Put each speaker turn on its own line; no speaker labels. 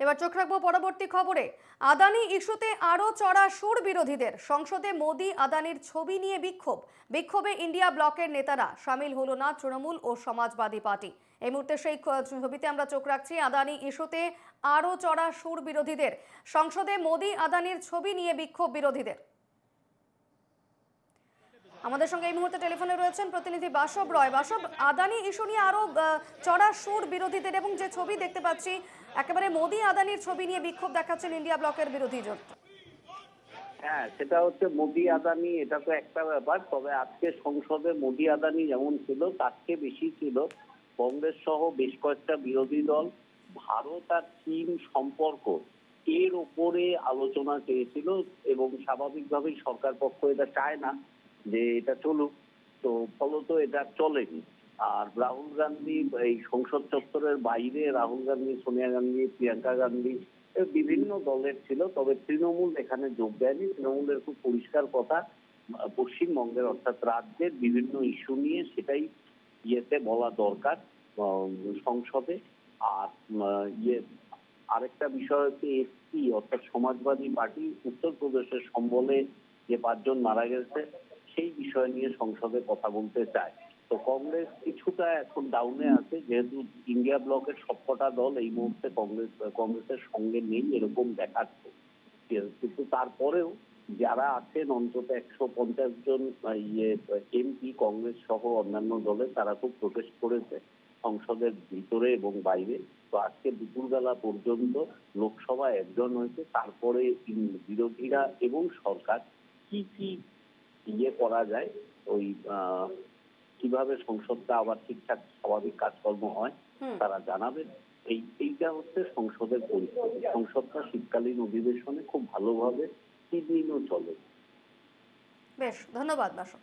এবার চোখ রাখব পরবর্তী খবরে। আদানি ইস্যুতে আরও চড়া সুর বিরোধীদের। সংসদে মোদি আদানির ছবি নিয়ে বিক্ষোভ। বিক্ষোভে ইন্ডিয়া ব্লকের নেতারা সামিল হলো না তৃণমূল ও সমাজবাদী পার্টি। এই মুহূর্তে সেই ছবিতে আমরা চোখ রাখছি আদানি ইস্যুতে আরও চড়া সুর বিরোধীদের। সংসদে মোদি আদানির ছবি নিয়ে বিক্ষোভ বিরোধীদের। আমাদের সঙ্গে এই মুহূর্তে টেলিফোনে রয়েছেন প্রতিনিধি বাসব রয়। বাসব আদানি ইস্যু নিয়ে আরও আহ, চড়া সুর বিরোধীদের এবং যে ছবি দেখতে পাচ্ছি একেবারে মোদি আদানির ছবি নিয়ে বিক্ষোভ দেখাচ্ছেন ইন্ডিয়া ব্লকের বিরোধী জোট।
হ্যাঁ সেটা হচ্ছে মোদি আদানি এটা তো একটা ব্যাপার তবে আজকে সংসদে মোদি আদানি যেমন ছিল তার চেয়ে বেশি ছিল কংগ্রেস সহ বেশ কয়েকটা বিরোধী দল। ভারত আর চীন সম্পর্ক এর ওপরে আলোচনা চেয়েছিল এবং স্বাভাবিকভাবেই সরকার পক্ষ এটা চায় না। যে এটা চলুক, তো ফলত এটা চলেনি। আর রাহুল গান্ধী এই সংসদ চত্বরের বাইরে রাহুল গান্ধী, সোনিয়া গান্ধী, প্রিয়াঙ্কা গান্ধী বিভিন্ন দলের ছিল, তবে তৃণমূল এখানে যোগ দেয়নি। তৃণমূলের খুব পরিষ্কার কথা, পশ্চিমবঙ্গের অর্থাৎ রাজ্যের বিভিন্ন ইস্যু নিয়ে সেটাই ইয়েতে বলা দরকার সংসদে। আর ইয়ে আরেকটা বিষয় হচ্ছে এসপি, অর্থাৎ সমাজবাদী পার্টি, উত্তরপ্রদেশের সম্বলে যে পাঁচজন মারা গেছে সেই বিষয় নিয়ে সংসদে কথা বলতে চায়। তো কংগ্রেস কিছুটা এখন ডাউনে আছে, যেহেতু ইন্ডিয়া ব্লকের সবকটা দল এই মুহূর্তে কংগ্রেস, কংগ্রেসের সঙ্গে নেই, এরকম দেখাচ্ছে। কিন্তু তারপরেও যারা আছেন, অন্তত একশো পঞ্চাশ জন ইয়ে এমপি কংগ্রেস সহ অন্যান্য দলে, তারা খুব প্রোটেস্ট করেছে সংসদের ভিতরে এবং বাইরে। তো আজকে দুপুরবেলা পর্যন্ত লোকসভায় একজন হয়েছে, তারপরে বিরোধীরা এবং সরকার কি কি ইয়ে করা যায় ওই কীভাবে সংসদটা আবার ঠিকঠাক স্বাভাবিক কাজকর্ম হয় তারা জানাবেন এই এইটা হচ্ছে সংসদের পরিস্থিতি। সংসদটা শীতকালীন অধিবেশনে খুব ভালোভাবে তিন দিনও চলে
বেশ ধন্যবাদ বাসব